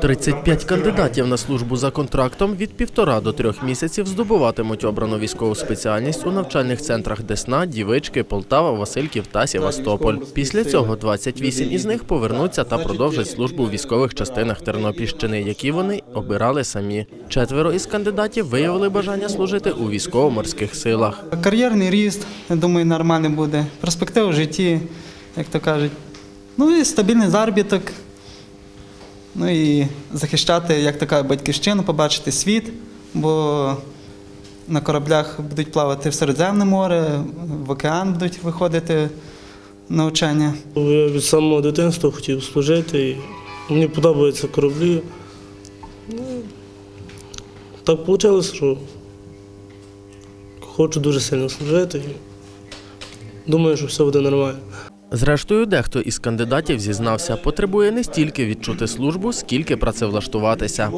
35 кандидатів на службу за контрактом від півтора до трьох місяців здобуватимуть обрану військову спеціальність у навчальних центрах Десна, Дівички, Полтава, Васильків та Севастополь. Після цього 28 із них повернуться та продовжать службу у військових частинах Тернопільщини, які вони обирали самі. Четверо із кандидатів виявили бажання служити у військово-морських силах. Кар'єрний ріст, я думаю, нормальний буде. Перспектива в житті, як то кажуть. Ну і стабільний заробіток. Ну і захищати, як така батьківщину, побачити світ, бо на кораблях будуть плавати в Середземне море, в океан будуть виходити на учення. Я від самого дитинства хотів служити. І мені подобаються кораблі. Ну, так вийшло, що хочу дуже сильно служити. Думаю, що все буде нормально. Зрештою, дехто із кандидатів зізнався, потребує не стільки відчути службу, скільки працевлаштуватися.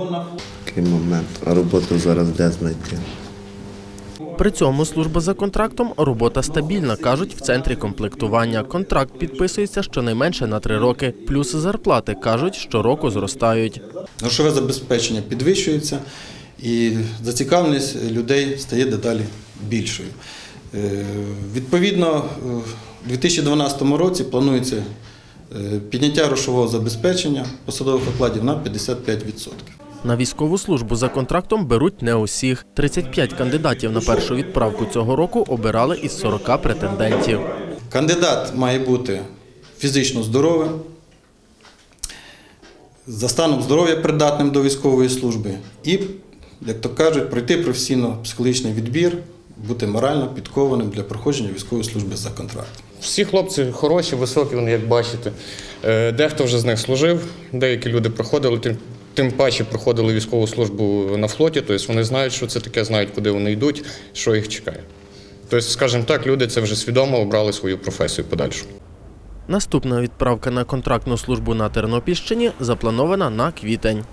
Такий момент, а роботу зараз де знайти. При цьому служба за контрактом робота стабільна, кажуть в центрі комплектування. Контракт підписується щонайменше на три роки. Плюс зарплати кажуть, щороку зростають. Грошове забезпечення підвищується і зацікавленість людей стає дедалі більшою. Е, Відповідно, е, у 2012 році планується е, підняття грошового забезпечення посадових окладів на 55%. На військову службу за контрактом беруть не усіх. 35 кандидатів на першу відправку цього року обирали із 40 претендентів. Кандидат має бути фізично здоровим, за станом здоров'я придатним до військової служби і, як то кажуть, пройти професійно-психологічний відбір, бути морально підкованим для проходження військової служби за контрактом. Всі хлопці хороші, високі, вони, як бачите. Е, Дехто вже з них служив, деякі люди проходили, тим, тим паче проходили військову службу на флоті, тобто вони знають, що це таке, знають, куди вони йдуть, що їх чекає. Тобто, скажімо так, люди це вже свідомо обрали свою професію подальшу. Наступна відправка на контрактну службу на Тернопільщині запланована на квітень.